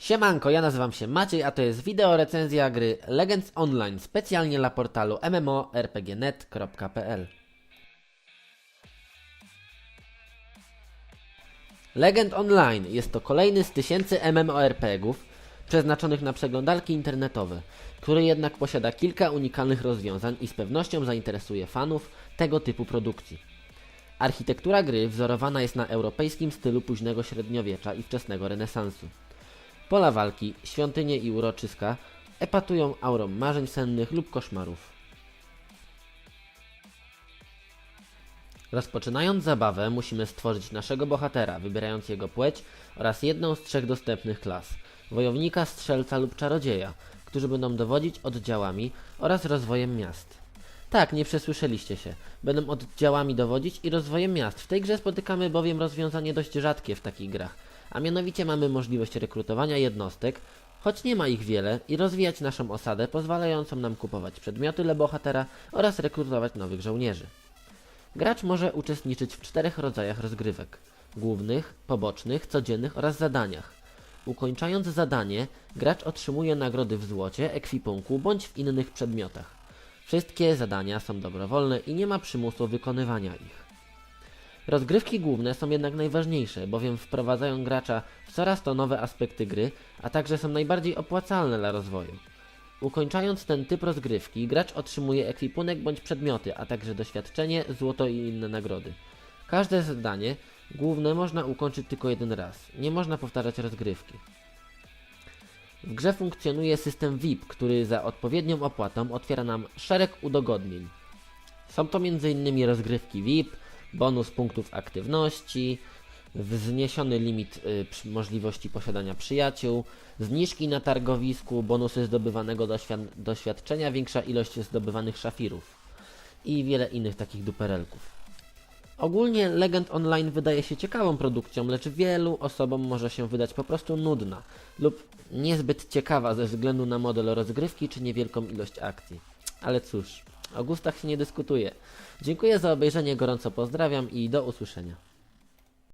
Siemanko, ja nazywam się Maciej, a to jest wideo recenzja gry Legends Online specjalnie dla portalu mmorpgnet.pl Legend Online jest to kolejny z tysięcy MMORPGów przeznaczonych na przeglądarki internetowe, który jednak posiada kilka unikalnych rozwiązań i z pewnością zainteresuje fanów tego typu produkcji. Architektura gry wzorowana jest na europejskim stylu późnego średniowiecza i wczesnego renesansu. Pola walki, świątynie i uroczyska epatują aurą marzeń sennych lub koszmarów. Rozpoczynając zabawę, musimy stworzyć naszego bohatera, wybierając jego płeć oraz jedną z trzech dostępnych klas wojownika, strzelca lub czarodzieja, którzy będą dowodzić oddziałami oraz rozwojem miast. Tak, nie przesłyszeliście się. Będą oddziałami dowodzić i rozwojem miast. W tej grze spotykamy bowiem rozwiązanie dość rzadkie w takich grach, a mianowicie mamy możliwość rekrutowania jednostek, choć nie ma ich wiele, i rozwijać naszą osadę, pozwalającą nam kupować przedmioty dla bohatera oraz rekrutować nowych żołnierzy. Gracz może uczestniczyć w czterech rodzajach rozgrywek: głównych, pobocznych, codziennych oraz zadaniach. Ukończając zadanie, gracz otrzymuje nagrody w złocie, ekwipunku bądź w innych przedmiotach. Wszystkie zadania są dobrowolne i nie ma przymusu wykonywania ich. Rozgrywki główne są jednak najważniejsze, bowiem wprowadzają gracza w coraz to nowe aspekty gry, a także są najbardziej opłacalne dla rozwoju. Ukończając ten typ rozgrywki, gracz otrzymuje ekwipunek bądź przedmioty, a także doświadczenie, złoto i inne nagrody. Każde zadanie główne można ukończyć tylko jeden raz. Nie można powtarzać rozgrywki. W grze funkcjonuje system VIP, który za odpowiednią opłatą otwiera nam szereg udogodnień. Są to m.in. rozgrywki VIP, bonus punktów aktywności, wzniesiony limit y, możliwości posiadania przyjaciół, zniżki na targowisku, bonusy zdobywanego doświad- doświadczenia, większa ilość zdobywanych szafirów i wiele innych takich duperelków. Ogólnie Legend Online wydaje się ciekawą produkcją, lecz wielu osobom może się wydać po prostu nudna lub niezbyt ciekawa ze względu na model rozgrywki czy niewielką ilość akcji. Ale cóż, o gustach się nie dyskutuje. Dziękuję za obejrzenie, gorąco pozdrawiam i do usłyszenia.